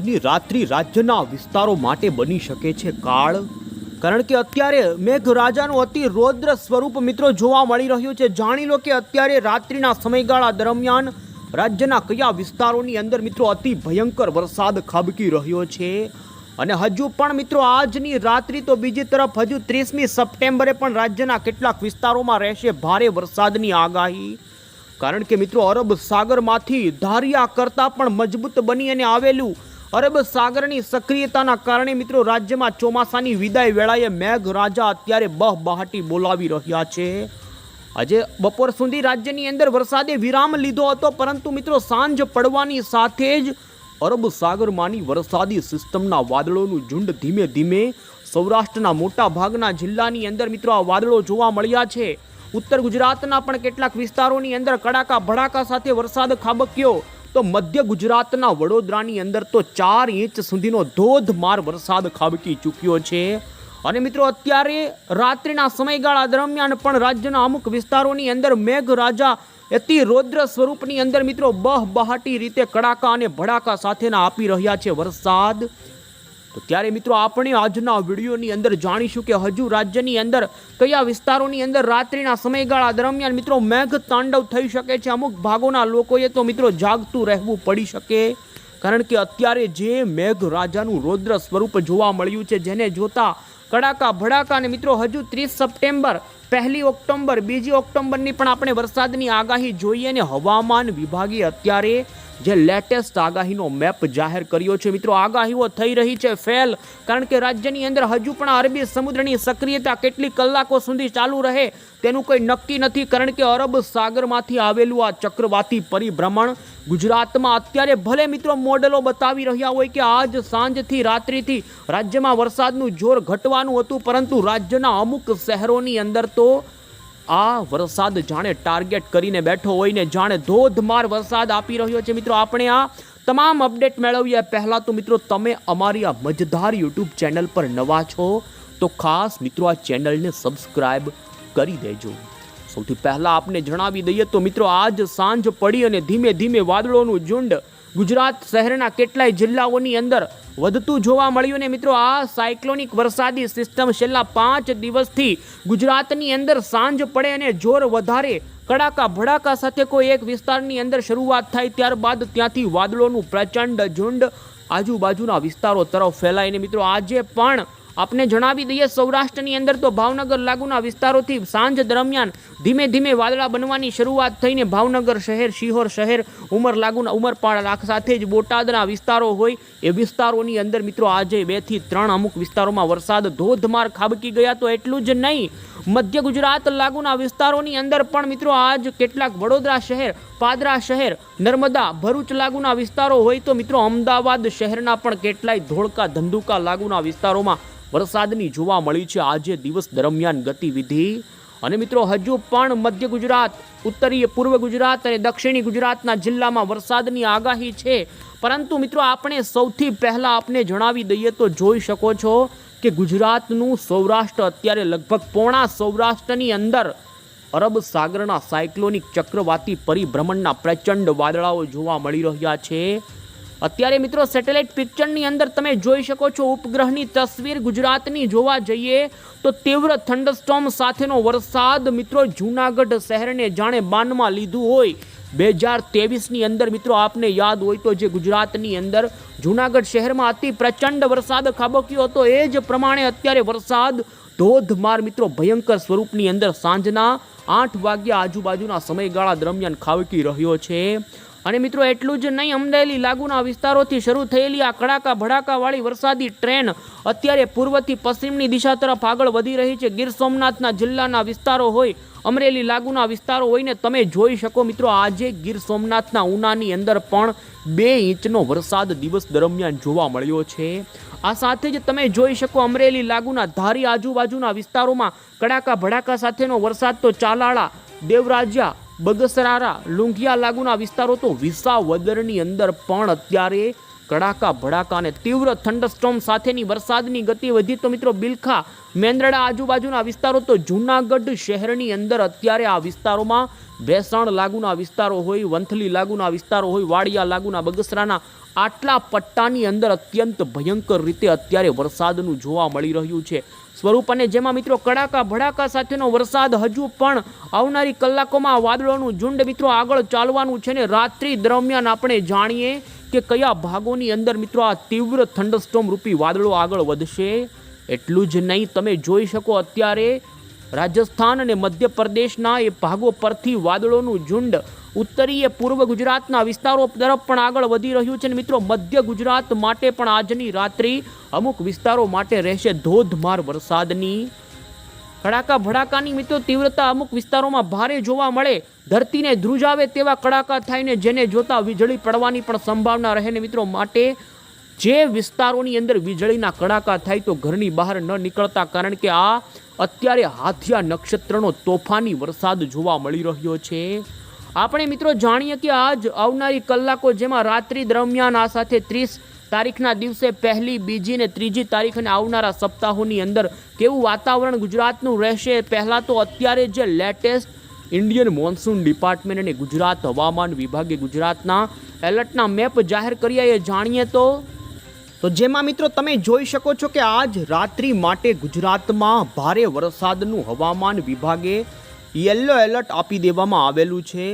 આજની રાત્રિ રાજ્યના વિસ્તારો માટે બની શકે છે કાળ. કારણ કે અત્યારે મેઘરાજાનું અતિ રૌદ્ર સ્વરૂપ મિત્રો જોવા મળી રહ્યું છે. જાણી લો કે અત્યારે રાત્રિના સમયગાળા દરમિયાન રાજ્યના કયા વિસ્તારોની અંદર મિત્રો અતિ ભયંકર વરસાદ ખાબકી રહ્યો છે? અને હજુ પણ મિત્રો આજની રાત્રિ તો બીજી તરફ હજુ ત્રીસમી સપ્ટેમ્બરે પણ રાજ્યના કેટલાક વિસ્તારોમાં રહેશે ભારે વરસાદની આગાહી. કારણ કે મિત્રો અરબ સાગરમાંથી ધારિયા કરતાં પણ મજબૂત બની અને આવેલું અરબ સાગરની સક્રિયતાના કારણે મિત્રો રાજ્યમાં ચોમાસાની વિદાય વેળાએ મેઘરાજા અત્યારે બહબહાટી બોલાવી રહ્યા છે. આજે બપોર સુધી રાજ્યની અંદર વરસાદે વિરામ લીધો હતો, પરંતુ મિત્રો સાંજ પડવાની સાથે જ અરબ સાગરમાંની વરસાદી સિસ્ટમના વાદળોનું ઝુંડ ધીમે ધીમે સૌરાષ્ટ્રના મોટા ભાગના જિલ્લાની અંદર મિત્રો આ વાદળો જોવા મળ્યા છે. ઉત્તર ગુજરાતના પણ કેટલાક વિસ્તારોની અંદર કડાકા ભડાકા સાથે વરસાદ ખાબક્યો. તો મધ્ય ગુજરાતના વડોદરાની અંદર તો ચાર ઇંચ સુધીનો ધોધમાર વરસાદ ખાબકી ચૂક્યો છે. અને મિત્રો, અત્યારે રાત્રિના સમયગાળા દરમિયાન પણ રાજ્યના અમુક વિસ્તારોની અંદર મેઘરાજા અતિ રૌદ્ર સ્વરૂપની અંદર મિત્રો બહબહાટી રીતે કડાકા અને ભડાકા સાથેના આપી રહ્યા છે વરસાદ. તો ત્યારે મિત્રો આપણે આજના વિડીયોની અંદર જાણીશું કે હજુ રાજ્યની અંદર કયા વિસ્તારોની અંદર રાત્રિના સમયગાળા દરમિયાન મિત્રો મેઘ તાંડવ થઈ શકે છે. અમુક ભાગોના લોકોએ તો મિત્રો જાગતું રહેવું પડી શકે. કારણ કે અત્યારે જે મેઘ રાજાનું રૌદ્ર સ્વરૂપ જોવા મળ્યું છે, જેને જોતા કડાકા ભડાકા અને મિત્રો હજુ ત્રીસ સપ્ટેમ્બર, પહેલી ઓક્ટોબર બીજી ઓક્ટોબરની પણ આપણે વરસાદની આગાહી જોઈએ અને હવામાન વિભાગે અત્યારે જે લેટેસ્ટ આગાહીનો મેપ જાહેર કર્યો છે. મિત્રો, આગાહીઓ થઈ રહી છે ફેલ કારણ કે રાજ્યની અંદર હજુ પણ અરબી સમુદ્રની સક્રિયતા કેટલી કલાકો સુધી ચાલુ રહે, તેનું કોઈ નક્કી નથી. કારણ કે અરબ સાગરમાંથી આવેલું આ ચક્રવાતી પરિભ્રમણ ગુજરાતમાં અત્યારે ભલે મિત્રો મોડેલો બતાવી રહ્યા હોય કે આજ સાંજથી રાત્રિથી રાજ્યમાં વરસાદનું જોર ઘટવાનું હતું, પરંતુ રાજ્યના અમુક શહેરોની અંદર તો આ વરસાદ જાણે ટાર્ગેટ કરીને બેઠો હોય ને જાણે ધોધમાર વરસાદ આપી રહ્યો છે મિત્રો. આપણે આ તમામ અપડેટ મેળવીએ. પહેલાં તો મિત્રો, તમે અમારી આ મજધાર યુટ્યુબ ચેનલ પર નવા છો, તો ખાસ મિત્રો આ ચેનલને સબસ્ક્રાઇબ કરી દેજો. સૌથી પહેલાં આપને જણાવી દઈએ તો મિત્રો, આજ સાંજ પડી અને ધીમે ધીમે વાદળોનું ઝુંડ ગુજરાત શહેરના કેટલાય જિલ્લાઓની અંદર વધતું જોવા મળ્યું ને મિત્રો, આ સાયક્લોનિક વરસાદી સિસ્ટમ છેલ્લા પાંચ દિવસથી ગુજરાતની અંદર સાંજ પડે અને જોર વધારે, કડાકા ભડાકા સાથે કોઈ એક વિસ્તારની અંદર શરૂઆત થાય ત્યારબાદ ત્યાંથી વાદળોનું પ્રચંડ ઝુંડ આજુબાજુના વિસ્તારો તરફ ફેલાઈને મિત્રો, આજે પણ આપને જણાવી દઈએ, સૌરાષ્ટ્રની અંદર તો ભાવનગર લાગુના વિસ્તારોથી સાંજ દરમિયાન ધીમે ધીમે વાદળા બનવાની શરૂઆત થઈને ભાવનગર શહેર, શિહોર શહેર, ઉમર લાગુના ઉમરપાડા સાથે જ બોટાદના વિસ્તારો હોય એ વિસ્તારોની અંદર મિત્રો આજે બેથી ત્રણ અમુક વિસ્તારોમાં વરસાદ ધોધમાર ખાબકી ગયા. તો એટલું જ નહીં, મધ્ય ગુજરાત લાગુના વિસ્તારોની અંદર પણ મિત્રો આજ કેટલાક વડોદરા શહેર પાદરા શહેર, નર્મદા, ભરૂચ લાગુના વિસ્તારો હોય તો મિત્રો અમદાવાદ શહેરના પણ કેટલાય ધોળકા ધંધુકા લાગુના વિસ્તારોમાં વરસાદની જોવા મળી છે આજે દિવસ દરમિયાન ગતિવિધિ. અને મિત્રો હજુ પણ મધ્ય ગુજરાત, ઉત્તરીય પૂર્વ ગુજરાત અને દક્ષિણી ગુજરાતના જિલ્લામાં વરસાદની આગાહી છે. પરંતુ મિત્રો આપણે સૌથી પહેલાં આપને જણાવી દઈએ તો જોઈ શકો છો કે ગુજરાતનું સૌરાષ્ટ્ર અત્યારે લગભગ પોણા સૌરાષ્ટ્રની અંદર અરબ સાગરના સાયક્લોનિક ચક્રવાતી પરિભ્રમણના પ્રચંડ વાદળાઓ જોવા મળી રહ્યા છે. અત્યારે મિત્રો સેટેલાઇટ પિક્ચરની અંદર તમે જોઈ શકો છો, ઉપગ્રહની તસવીર ગુજરાતની જોવા જઈએ તો તીવ્ર થંડરસ્ટોમ સાથેનો વરસાદ મિત્રો જૂનાગઢ શહેરને જાણે બાનમાં લીધું હોય. બે હજાર તેવીસની અંદર મિત્રો આપને યાદ હોય તો જે ગુજરાતની અંદર જૂનાગઢ શહેરમાં અતિ પ્રચંડ વરસાદ ખાબક્યો હતો, એ જ પ્રમાણે અત્યારે વરસાદ ધોધમાર મિત્રો ભયંકર સ્વરૂપની અંદર સાંજના આઠ વાગ્યા આજુબાજુના સમયગાળા દરમિયાન ખાવકી રહ્યો છે. અને મિત્રો, એટલું જ નહીં, અમદાવાદી લાગુના વિસ્તારોથી શરૂ થયેલી આ કડાકા ભડાકાવાળી વરસાદી ટ્રેન અત્યારે પૂર્વથી પશ્ચિમની દિશા તરફ આગળ વધી રહી છે. ગીર સોમનાથના જિલ્લાના વિસ્તારો હોય અમરેલી લાગુના વિસ્તારો હોય ને તમે જોઈ શકો મિત્રો, આજે ગીર સોમનાથના ઉનાની અંદર પણ બે ઇંચનો વરસાદ દિવસ દરમિયાન જોવા મળ્યો છે. આ સાથે જ તમે જોઈ શકો અમરેલી લાગુના ધારી આજુબાજુના વિસ્તારોમાં કડાકા ભડાકા સાથેનો વરસાદ તો ચાલાળા દેવરાજા બગસરારા, લુંઘિયા લાગુના વિસ્તારો તો વિસાવદરની અંદર પણ અત્યારે કડાકા, ભડાકા અને તીવ્ર થંડરસ્ટોમ સાથેની વરસાદની ગતિ વધી તો મિત્રો બિલખા, મેંદરડા આજુબાજુના વિસ્તારો તો જૂનાગઢ શહેરની અંદર અત્યારે આ વિસ્તારોમાં ભેસણ લાગુના વિસ્તારો હોય, વંથલી લાગુના વિસ્તારો હોય, વાડિયા લાગુના, બગસરાના આટલા પટ્ટાની અંદર અત્યંત ભયંકર રીતે અત્યારે વરસાદનું જોવા મળી રહ્યું છે. સ્વરૂપ અને જેમાં મિત્રો કડાકા, ભડાકા સાથેનો વરસાદ હજુ પણ આવનારી કલાકોમાં વાદળોનું ઝુંડ મિત્રો આગળ ચાલવાનું છે ને રાત્રિ દરમિયાન આપણે જાણીએ કે કયા ભાગોની અંદર મિત્રો આ તીવ્ર થંડરસ્ટોમ રૂપી વાદળો આગળ વધશે? એટલું જ નહીં, તમે જોઈ શકો અત્યારે રાજસ્થાન અને મધ્યપ્રદેશના એ ભાગો પરથી વાદળોનું ઝુંડ ઉત્તરીય પૂર્વ ગુજરાતના વિસ્તારો તરફ પણ આગળ વધી રહ્યું છે અને મિત્રો મધ્ય ગુજરાત માટે પણ આજની રાત્રિ અમુક વિસ્તારો માટે રહેશે ધોધમાર વરસાદની. કડાકા ભડાકાની મિત્રો તીવ્રતા અમુક વિસ્તારોમાં ભારે જોવા મળે. ધરતીને ધ્રુજાવે તેવા કડાકા થાય ને જેને જોતા વીજળી પડવાની પણ સંભાવના રહે મિત્રો માટે. જે વિસ્તારોની અંદર વીજળીના કડાકા થાય તો ઘરની બહાર ન નીકળતા કારણ કે આ અત્યારે હાથિયા નક્ષત્રનો તોફાની વરસાદ જોવા મળી રહ્યો છે. આપણે મિત્રો જાણીએ કે આજ આવનારી કલાકો જેમાં રાત્રિ દરમિયાન આ સાથે ત્રીસ તારીખના દિવસે પહેલી, બીજી ને ત્રીજી તારીખ અને આવનારા સપ્તાહોની અંદર કેવું વાતાવરણ ગુજરાતનું રહેશે? પહેલાં તો અત્યારે જે લેટેસ્ટ ઇન્ડિયન મોન્સૂન ડિપાર્ટમેન્ટ અને ગુજરાત હવામાન વિભાગે ગુજરાતના એલર્ટના મેપ જાહેર કર્યા એ જાણીએ તો? તો જેમાં મિત્રો તમે જોઈ શકો છો કે આજ રાત્રિ માટે ગુજરાતમાં ભારે વરસાદનું હવામાન વિભાગે યલો એલર્ટ આપી દેવામાં આવેલું છે.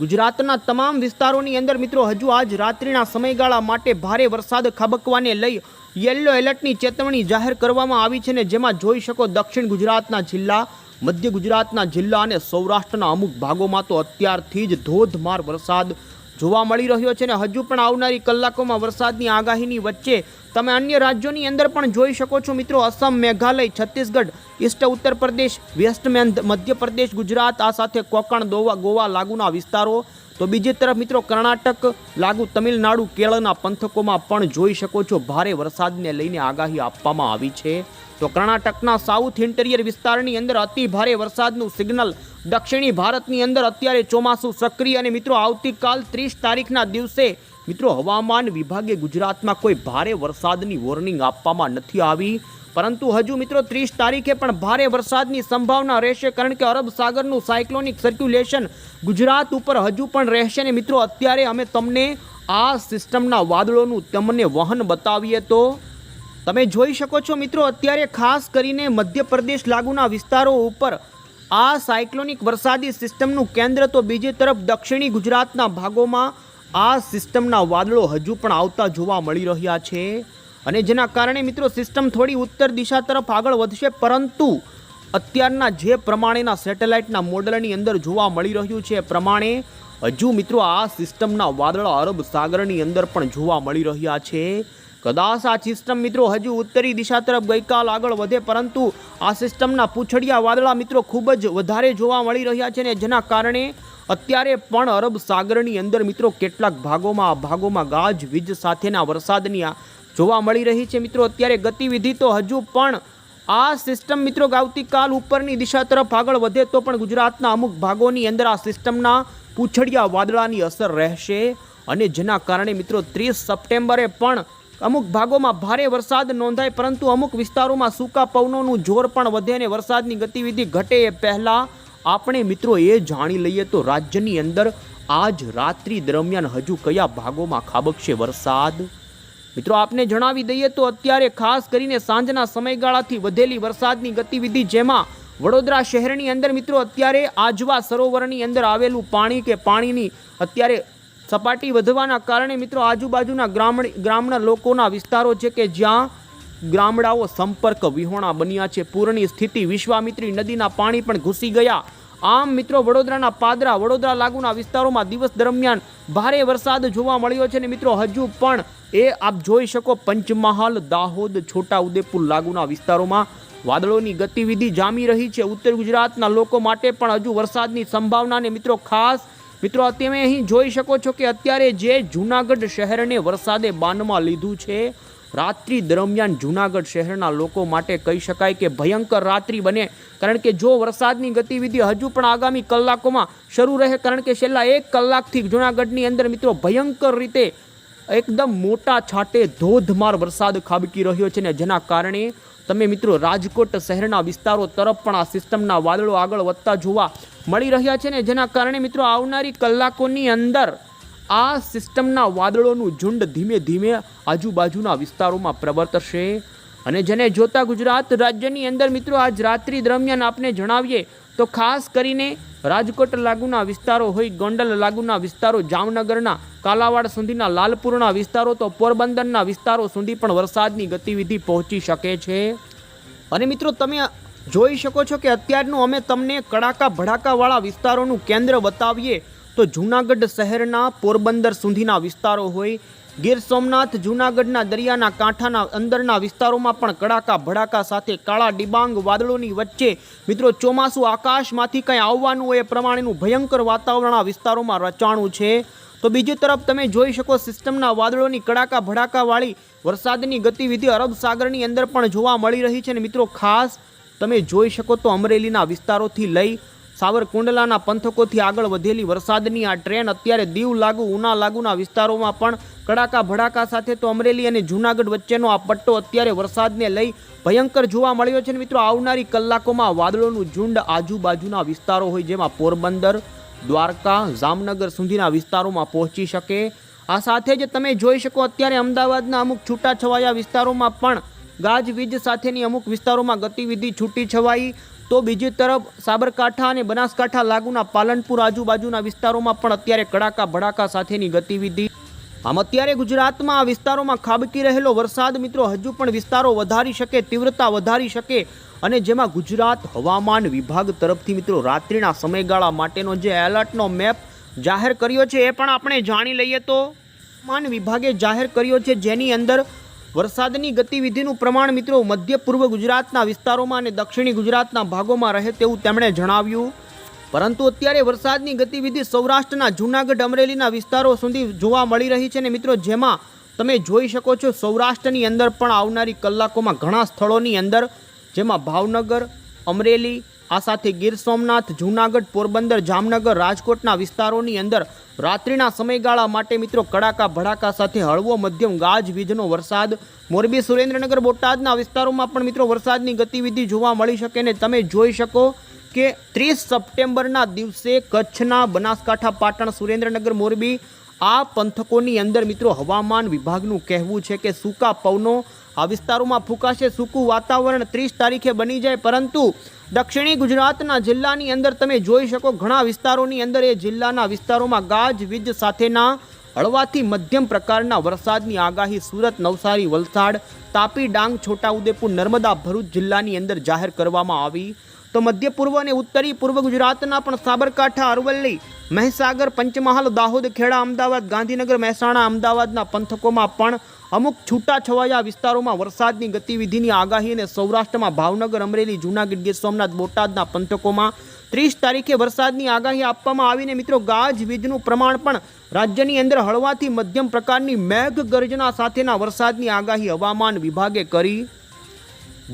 ગુજરાતના તમામ વિસ્તારોની અંદર મિત્રો હજુ આજ રાત્રિના સમયગાળા માટે ભારે વરસાદ ખાબકવાને લઈ યલો એલર્ટની ચેતવણી જાહેર કરવામાં આવી છે ને જેમાં જોઈ શકો દક્ષિણ ગુજરાતના જિલ્લા, મધ્ય ગુજરાતના જિલ્લા અને સૌરાષ્ટ્રના અમુક ભાગોમાં તો અત્યારથી જ ધોધમાર વરસાદ જોવા મળી રહ્યો છે ને હજુ પણ આવનારી કલાકોમાં વરસાદની આગાહીની વચ્ચે તમે અન્ય રાજ્યોની અંદર પણ જોઈ શકો છો મિત્રો. અસમ, મેઘાલય, છત્તીસગઢ, ઈસ્ટ ઉત્તર પ્રદેશ, વેસ્ટ મધ્યપ્રદેશ, ગુજરાત, આ સાથે કોકણ, દોવા, ગોવા લાગુના વિસ્તારો. તો બીજી તરફ મિત્રો કર્ણાટક, લાગુ તમિલનાડુ, કેરળના પંથકોમાં પણ જોઈ શકો છો ભારે વરસાદને લઈને આગાહી આપવામાં આવી છે. તો કર્ણાટકના સાઉથ ઇન્ટિરિયર વિસ્તારની અંદર અતિ ભારે વરસાદનું સિગ્નલ. દક્ષિણી ભારતની અંદર અત્યારે ચોમાસું સક્રિય અને મિત્રો આવતીકાલ ત્રીસ તારીખના દિવસે મિત્રો હવામાન વિભાગે ગુજરાતમાં કોઈ ભારે વરસાદની વોર્નિંગ આપવામાં નથી આવી. પરંતુ હજુ મિત્રો ત્રીસ તારીખે પણ ભારે વરસાદની સંભાવના રહેશે કારણ કે અરબ સાગરનું સાયક્લોનિક સર્ક્યુલેશન ગુજરાત ઉપર હજુ પણ રહેશે ને મિત્રો અત્યારે અમે તમને આ સિસ્ટમના વાદળોનું તમને વહન બતાવીએ તો તમે જોઈ શકો છો મિત્રો, અત્યારે ખાસ કરીને મધ્યપ્રદેશ લાગુના વિસ્તારો ઉપર આ સાયક્લોનિક વરસાદી સિસ્ટમનું કેન્દ્ર તો બીજી તરફ દક્ષિણી ગુજરાતના ભાગોમાં આ સિસ્ટમના વાદળો હજુ પણ આવતા જોવા મળી રહ્યા છે. અને જેના કારણે મિત્રો, સિસ્ટમ થોડી ઉત્તર દિશા તરફ આગળ વધશે, પરંતુ અત્યારના જે પ્રમાણેના સેટેલાઇટના મોડલની અંદર જોવા મળી રહ્યું છે પ્રમાણે હજુ મિત્રો આ સિસ્ટમના વાદળા અરબ સાગરની અંદર પણ જોવા મળી રહ્યા છે. કદાચ આ સિસ્ટમ મિત્રો હજુ ઉત્તરી દિશા તરફ ગઈકાલ આગળ વધે, પરંતુ આ સિસ્ટમના પૂંછડિયા વાદળા મિત્રો ખૂબ જ વધારે જોવા મળી રહ્યા છે ને જેના કારણે અત્યારે પણ અરબ સાગરની અંદર મિત્રો કેટલાક ભાગોમાં, આ ભાગોમાં ગાજ, વીજ સાથેના વરસાદની જોવા મળી રહી છે મિત્રો. અત્યારે ગતિવિધિ તો હજુ પણ આ સિસ્ટમ મિત્રો આવતીકાલ ઉપરની દિશા તરફ આગળ વધે તો પણ ગુજરાતના અમુક ભાગોની અંદર આ સિસ્ટમના પૂંછડિયા વાદળાની અસર રહેશે અને જેના કારણે મિત્રો ત્રીસ સપ્ટેમ્બરે પણ અમુક ભાગોમાં ભારે વરસાદ નોંધાય, પરંતુ અમુક વિસ્તારોમાં સૂકા પવનોનું જોર પણ વધે અને વરસાદની ગતિવિધિ ઘટે એ પહેલાં આપણે મિત્રો એ જાણી લઈએ તો રાજ્યની અંદર આજ રાત્રિ દરમિયાન હજુ કયા ભાગોમાં ખાબકશે વરસાદ? મિત્રો, આપને જણાવી દઈએ તો અત્યારે ખાસ કરીને સાંજના સમયગાળાથી વધેલી વરસાદની ગતિવિધિ જેમાં વડોદરા શહેરની અંદર મિત્રો અત્યારે આજવા સરોવરની અંદર આવેલું પાણી કે પાણીની અત્યારે સપાટી વધવાના કારણે મિત્રો આજુબાજુના ગ્રામીણ, ગ્રામના લોકોના વિસ્તારો છે કે જ્યાં ગામડાઓ સંપર્ક વિહોણા બન્યા છે. પૂરની સ્થિતિ વિશ્વામિત્રી નદીના પાણી પણ ઘૂસી ગયા. આમ મિત્રો વડોદરાના પાદરા, વડોદરા લાગુના વિસ્તારોમાં દિવસ દરમિયાન ભારે વરસાદ જોવા મળ્યો છે ને મિત્રો હજુ પણ એ આપ જોઈ શકો પંચમહાલ, દાહોદ છોટા ઉદેપુર લાગુના વિસ્તારોમાં વાદળોની ગતિવિધિ જામી રહી છે. ઉત્તર ગુજરાતના લોકો માટે પણ હજુ વરસાદની સંભાવનાને મિત્રો ખાસ મિત્રો, તમે અહીં જોઈ શકો છો કે અત્યારે જે જૂનાગઢ શહેરને વરસાદે બાનમાં લીધું છે, રાત્રિ દરમિયાન જૂનાગઢ શહેરના લોકો માટે કહી શકાય કે ભયંકર રાત્રિ બને. કારણ કે જો વરસાદની ગતિવિધિ હજુ પણ આગામી કલાકોમાં શરૂ રહે, કારણ કે છેલ્લા એક કલાકથી જૂનાગઢની અંદર મિત્રો, ભયંકર રીતે એકદમ મોટા છાંટે ધોધમાર વરસાદ ખાબકી રહ્યો છે ને જેના કારણે તમે મિત્રો રાજકોટ શહેરના વિસ્તારો તરફ પણ આ સિસ્ટમના વાદળો આગળ વધતા જોવા મળી રહ્યા છે ને જેના કારણે મિત્રો આવનારી કલાકોની અંદર આ સિસ્ટમના વાદળોનું ઝુંડ ધીમે ધીમે આજુબાજુના વિસ્તારોમાં પ્રવર્તશે. અને જેને જોતા ગુજરાત રાજ્યની અંદર મિત્રો આજ રાત્રિ દરમિયાન આપને જણાવીએ તો ખાસ કરીને રાજકોટ લાગુના વિસ્તારો હોય, ગોંડલ લાગુના વિસ્તારો, જામનગરના કાલાવાડ સુધીના લાલપુરના વિસ્તારો તો પોરબંદરના વિસ્તારો સુધી પણ વરસાદની ગતિવિધિ પહોંચી શકે છે. અને મિત્રો, તમે જોઈ શકો છો કે અત્યારનું અમે તમને કડાકા ભડાકાવાળા વિસ્તારોનું કેન્દ્ર બતાવીએ તો જૂનાગઢ શહેરના પોરબંદર સુધીના વિસ્તારો હોય, ગીર સોમનાથ જૂનાગઢના દરિયાના કાંઠાના અંદરના વિસ્તારોમાં પણ કડાકા ભડાકા સાથે કાળા ડિબાંગ વાદળોની વચ્ચે, મિત્રો, ચોમાસું આકાશમાંથી કંઈ આવવાનું હોય એ પ્રમાણેનું ભયંકર વાતાવરણ આ વિસ્તારોમાં રચાણું છે. તો બીજી તરફ તમે જોઈ શકો સિસ્ટમના વાદળોની કડાકા ભડાકાવાળી વરસાદની ગતિવિધિ અરબ સાગરની અંદર પણ જોવા મળી રહી છે. ને મિત્રો ખાસ તમે જોઈ શકો તો અમરેલીના વિસ્તારોથી લઈ સાવરકુંડલાના પંથકોથી આગળ વધેલી વરસાદની આ ટ્રેન અત્યારે દીવ લાગુ, ઉના લાગુના વિસ્તારોમાં પણ કડાકા, ભડાકા સાથે તો અમરેલી અને જૂનાગઢ વચ્ચેનો આ પટ્ટો અત્યારે વરસાદને લઈ ભયંકર જોવા મળ્યો છે. મિત્રો આવનારી કલાકોમાં વાદળોનું ઝુંડ આજુબાજુના વિસ્તારો હોય, જેમાં પોરબંદર દ્વારકા, જામનગર સુધીના વિસ્તારોમાં પહોંચી શકે. આ સાથે જ તમે જોઈ શકો અત્યારે અમદાવાદના અમુક છૂટાછવાયા વિસ્તારોમાં પણ ગાજવીજ સાથેની અમુક વિસ્તારોમાં ગતિવિધિ છૂટી છવાઈ. તો બીજી તરફ સાબરકાંઠા અને બનાસકાંઠા લાગુના પાલનપુર આજુબાજુના વિસ્તારોમાં પણ અત્યારે કડાકા ભડાકા સાથેની ગતિવિધિ. આમ અત્યારે ગુજરાતમાં આ વિસ્તારોમાં ખાબકી રહેલો વરસાદ મિત્રો, હજુ પણ વિસ્તારો વધારી શકે, તીવ્રતા વધારી શકે. અને જેમાં ગુજરાત હવામાન વિભાગ તરફથી મિત્રો રાત્રિના સમયગાળા માટેનો જે એલર્ટનો મેપ જાહેર કર્યો છે, એ પણ આપણે જાણી લઈએ તો હવામાન વિભાગે જાહેર કર્યો છે, જેની અંદર વરસાદની ગતિવિધિનું પ્રમાણ મિત્રો મધ્ય પૂર્વ ગુજરાતના વિસ્તારોમાં અને દક્ષિણી ગુજરાતના ભાગોમાં રહે તેવું તેમણે જણાવ્યું. પરંતુ અત્યારે વરસાદની ગતિવિધિ સૌરાષ્ટ્રના જૂનાગઢ, અમરેલીના વિસ્તારો સુધી જોવા મળી રહી છે ને મિત્રો જેમાં તમે જોઈ શકો છો, સૌરાષ્ટ્રની અંદર પણ આવનારી કલાકોમાં ઘણા સ્થળોની અંદર જેમાં ભાવનગર, અમરેલી, આ સાથે ગીર સોમનાથ, જૂનાગઢ, પોરબંદર, જામનગર, રાજકોટના વિસ્તારોની અંદર રાત્રિના સમયગાળા માટે મિત્રો કડાકા ભડાકા સાથે હળવો મધ્યમ ગાજવીજનો વરસાદ. મોરબી સુરેન્દ્રનગર, બોટાદના વિસ્તારોમાં પણ મિત્રો વરસાદની ગતિવિધિ જોવા મળી શકે ને તમે જોઈ શકો કે ત્રીસ સપ્ટેમ્બરના દિવસે કચ્છના બનાસકાંઠા, પાટણ, સુરેન્દ્રનગર, મોરબી આ પંથકોની અંદર મિત્રો હવામાન વિભાગનું કહેવું છે કે સૂકા પવનો આ વિસ્તારોમાં ફૂંકાશે સૂકું વાતાવરણ ત્રીસ તારીખે બની જાય, પરંતુ દક્ષિણી ગુજરાતના જિલ્લાની અંદર તમે જોઈ શકો ઘણા વિસ્તારોની અંદર એ જિલ્લાના વિસ્તારોમાં ગાજવીજ સાથેના હળવાથી મધ્યમ પ્રકારના વરસાદની આગાહી સુરત, નવસારી, વલસાડ, તાપી, ડાંગ, છોટાઉદેપુર, નર્મદા, ભરૂચ જિલ્લાની અંદર જાહેર કરવામાં આવી. તો મધ્ય પૂર્વ અને ઉત્તરી પૂર્વ ગુજરાતના પણ સાબરકાંઠા, અરવલ્લી, મહીસાગર, પંચમહાલ, દાહોદ, ખેડા, અમદાવાદ, ગાંધીનગર, મહેસાણા, અમદાવાદના પંથકોમાં પણ અમુક છૂટાછવાયા વિસ્તારોમાં વરસાદની ગતિવિધિની આગાહી અને સૌરાષ્ટ્રમાં ભાવનગર, અમરેલી, જૂનાગઢ, ગીર સોમનાથ, બોટાદના પંથકોમાં ત્રીસ તારીખે વરસાદની આગાહી આપવામાં આવીને મિત્રો ગાજવીજનું પ્રમાણ પણ રાજ્યની અંદર હળવાથી મધ્યમ પ્રકારની મેઘ ગર્જના સાથેના વરસાદની આગાહી હવામાન વિભાગે કરી.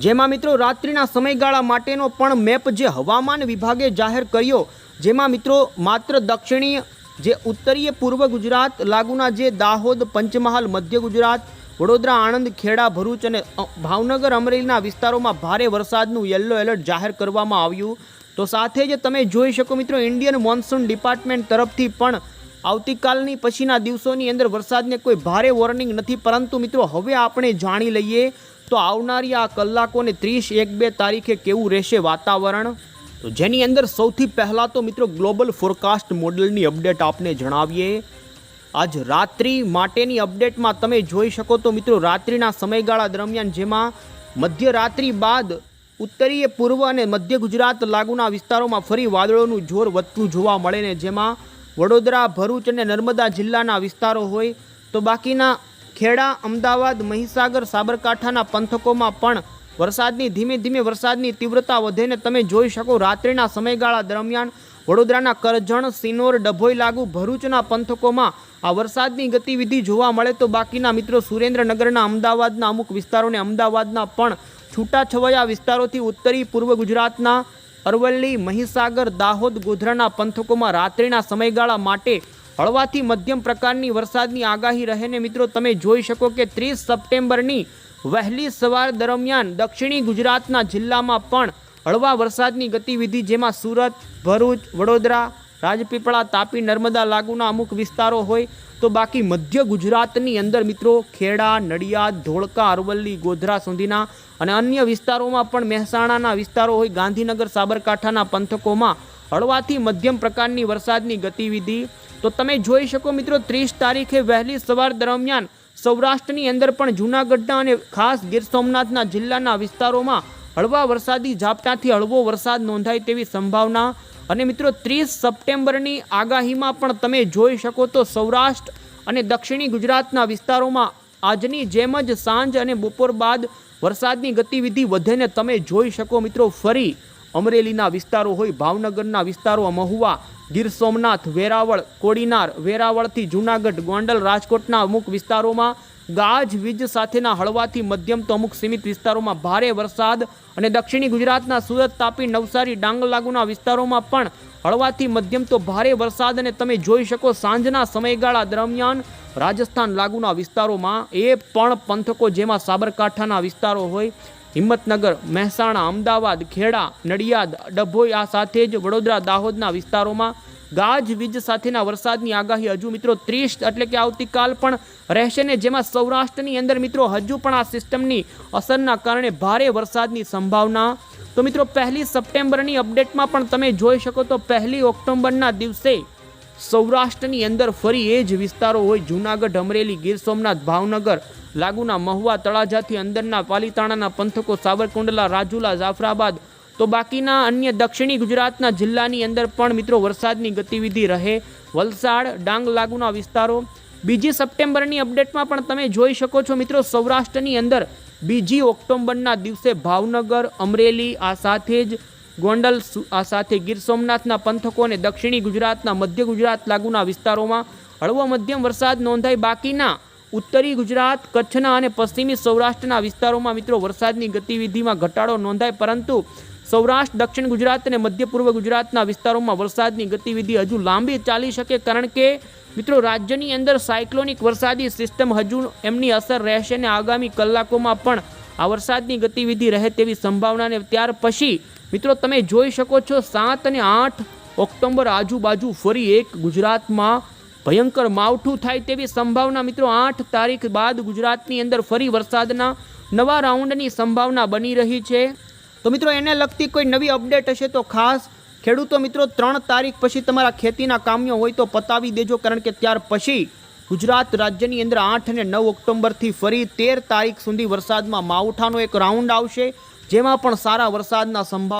જેમાં મિત્રો રાત્રિના સમયગાળા માટેનો પણ મેપ જે હવામાન વિભાગે જાહેર કર્યો, જેમાં મિત્રો માત્ર દક્ષિણીય જે ઉત્તરીય પૂર્વ ગુજરાત, લાગુના જે દાહોદ, પંચમહાલ, મધ્ય ગુજરાત, વડોદરા, આણંદ, ખેડા, ભરૂચ અને ભાવનગર, અમરેલીના વિસ્તારોમાં ભારે વરસાદનું યલો એલર્ટ જાહેર કરવામાં આવ્યું. તો સાથે જ તમે જોઈ શકો મિત્રો ઇન્ડિયન મોન્સૂન ડિપાર્ટમેન્ટ તરફથી પણ આવતીકાલની પછીના દિવસોની અંદર વરસાદને કોઈ ભારે વોર્નિંગ નથી. પરંતુ મિત્રો, હવે આપણે જાણી લઈએ તો આવનારી આ કલાકોને ત્રીસ એક બે તારીખે કેવું રહેશે વાતાવરણ? તો જેની અંદર સૌથી પહેલાં તો મિત્રો, ગ્લોબલ ફોરકાસ્ટ મોડેલની અપડેટ આપને જણાવીએ. આજ રાત્રિ માટેની અપડેટમાં તમે જોઈ શકો તો મિત્રો, રાત્રિના સમયગાળા દરમિયાન જેમાં મધ્યરાત્રિ બાદ ઉત્તરીય પૂર્વ અને મધ્ય ગુજરાત લાગુના વિસ્તારોમાં ફરી વાદળોનું જોર વધતું જોવા મળે ને જેમાં વડોદરા, ભરૂચ અને નર્મદા જિલ્લાના વિસ્તારો હોય તો બાકીના ખેડા, અમદાવાદ, મહીસાગર, સાબરકાંઠાના પંથકોમાં પણ વરસાદની, ધીમે ધીમે વરસાદની તીવ્રતા વધે ને તમે જોઈ શકો રાત્રિના સમયગાળા દરમિયાન વડોદરાના કરજણ, સિનોર, ડભોઈ લાગુ ભરૂચના પંથકોમાં આ વરસાદની ગતિવિધિ જોવા મળે તો બાકીના મિત્રો સુરેન્દ્રનગરના, અમદાવાદના અમુક વિસ્તારોને અમદાવાદના પણ છૂટાછવાયા વિસ્તારોથી ઉત્તરી પૂર્વ ગુજરાતના અરવલ્લી, મહીસાગર, દાહોદ, ગોધરાના પંથકોમાં રાત્રિના સમયગાળા માટે હળવાથી મધ્યમ પ્રકારની વરસાદની આગાહી રહેને મિત્રો, તમે જોઈ શકો કે ત્રીસ સપ્ટેમ્બરની વહેલી સવાર દરમિયાન દક્ષિણી ગુજરાતના જિલ્લામાં પણ હળવા વરસાદની ગતિવિધિ, જેમાં સુરત, ભરૂચ, વડોદરા, રાજપીપળા, તાપી, નર્મદા લાગુના અમુક વિસ્તારો હોય તો બાકી મધ્ય ગુજરાતની અંદર મિત્રો ખેડા, નડિયાદ, ધોળકા, અરવલ્લી, ગોધરા સુધીના અને અન્ય વિસ્તારોમાં પણ મહેસાણાના વિસ્તારો હોય ગાંધીનગર, સાબરકાંઠાના પંથકોમાં હળવાથી મધ્યમ પ્રકારની વરસાદની ગતિવિધિ. તો તમે જોઈ શકો મિત્રો ત્રીસ તારીખે વહેલી સવાર દરમિયાન સૌરાષ્ટ્રની અંદર પણ જૂનાગઢના અને ખાસ ગીર સોમનાથના જિલ્લાના વિસ્તારોમાં હળવા વરસાદી ઝાપટાથી હળવો વરસાદ નોંધાય તેવી સંભાવના અને મિત્રો ત્રીસ સપ્ટેમ્બરની આગાહીમાં પણ તમે જોઈ શકો તો સૌરાષ્ટ્ર અને દક્ષિણી ગુજરાતના વિસ્તારોમાં આજની જેમ જ સાંજ અને બપોર બાદ વરસાદની ગતિવિધિ વધેને તમે જોઈ શકો મિત્રો ફરી અમરેલીના વિસ્તારો હોય, ભાવનગરના વિસ્તારો, મહુવા, ગીર સોમનાથ, વેરાવળ, કોડીનાર, વેરાવળથી જૂનાગઢ, ગોંડલ, રાજકોટના અમુક વિસ્તારોમાં ગાજ વીજ સાથેના હળવાથી મધ્યમ તો અમુક સીમિત વિસ્તારોમાં ભારે વરસાદ અને દક્ષિણી ગુજરાતના સુરત, તાપી, નવસારી, ડાંગ લાગુના વિસ્તારોમાં પણ હળવાથી મધ્યમ તો ભારે વરસાદ અને તમે જોઈ શકો સાંજના સમયગાળા દરમિયાન રાજસ્થાન લાગુના વિસ્તારોમાં એ પણ પંથકો જેમાં સાબરકાંઠાના વિસ્તારો હોય, હિંમતનગર, મહેસાણા, અમદાવાદ, ખેડા, નડિયાદ, ડભોઈ આ સાથે જ વડોદરા, દાહોદના વિસ્તારોમાં ગાજ વીજ સાથેના વરસાદની આગાહી હજુ મિત્રો ત્રીસ એટલે કે આવતીકાલ પણ રહેશે ને જેમાં સૌરાષ્ટ્રની અંદર મિત્રો હજુ પણ આ સિસ્ટમની અસરના કારણે ભારે વરસાદની સંભાવના. તો મિત્રો પહેલી સપ્ટેમ્બરની અપડેટમાં પણ તમે જોઈ શકો તો પહેલી ઓક્ટોબરના દિવસે સૌરાષ્ટ્રની અંદર ફરી એ જ વિસ્તારો હોય જૂનાગઢ, અમરેલી, ગીર સોમનાથ, ભાવનગર, લાગુના મહુવા, તળાજાથી અંદરના પાલીતાણાના પંથકો, સાવરકુંડલા, રાજુલા, જાફરાબાદ તો બાકીના અન્ય દક્ષિણી ગુજરાતના જિલ્લાની અંદર પણ મિત્રો વરસાદની ગતિવિધિ રહે. વલસાડ, ડાંગ લાગુના વિસ્તારો. બીજી સપ્ટેમ્બરની અપડેટમાં પણ તમે જોઈ શકો છો મિત્રો સૌરાષ્ટ્રની અંદર બીજી ઓક્ટોબરના દિવસે ભાવનગર, અમરેલી, આ સાથે જ ગોંડલ આ સાથે ગીર સોમનાથના પંથકો અને દક્ષિણી ગુજરાતના મધ્ય ગુજરાત લાગુના વિસ્તારોમાં હળવો મધ્યમ વરસાદ નોંધાય. બાકીના ઉત્તરી ગુજરાત, કચ્છના અને પશ્ચિમી સૌરાષ્ટ્રના વિસ્તારોમાં મિત્રો વરસાદની ગતિવિધિમાં ઘટાડો નોંધાય, પરંતુ સૌરાષ્ટ્ર, દક્ષિણ ગુજરાત અને મધ્ય પૂર્વ ગુજરાતના વિસ્તારોમાં વરસાદની ગતિવિધિ હજુ લાંબી ચાલી શકે કારણ કે, મિત્રો, રાજ્યની અંદર સાયક્લોનિક વરસાદી સિસ્ટમ હજુ એમની અસર રહેશે અને આગામી કલાકોમાં પણ આ વરસાદની ગતિવિધિ રહે તેવી સંભાવના ને ત્યાર પછી, મિત્રો, તમે જોઈ શકો છો સાત અને આઠ ઓક્ટોબર આજુબાજુ ફરી એક ગુજરાતમાં ભયંકર માવઠું થાય તેવી સંભાવના, મિત્રો, આઠ તારીખ બાદ ગુજરાતની અંદર ફરી વરસાદના નવા રાઉન્ડની સંભાવના બની રહી છે. તો મિત્રો, એને લગતી કોઈ નવી અપડેટ હશે તો ખાસ ખેડૂતો મિત્રો, ત્રણ તારીખ પછી તમારા ખેતીના કામ્યો હોય તો પતાવી દેજો, કારણ કે ત્યાર પછી ગુજરાત રાજ્યની અંદર આઠ અને નવ ઓક્ટોબરથી ફરી તેર તારીખ સુધી વરસાદમાં માવઠાનો એક રાઉન્ડ આવશે, જેમાં પણ સારા વરસાદના સંભાવ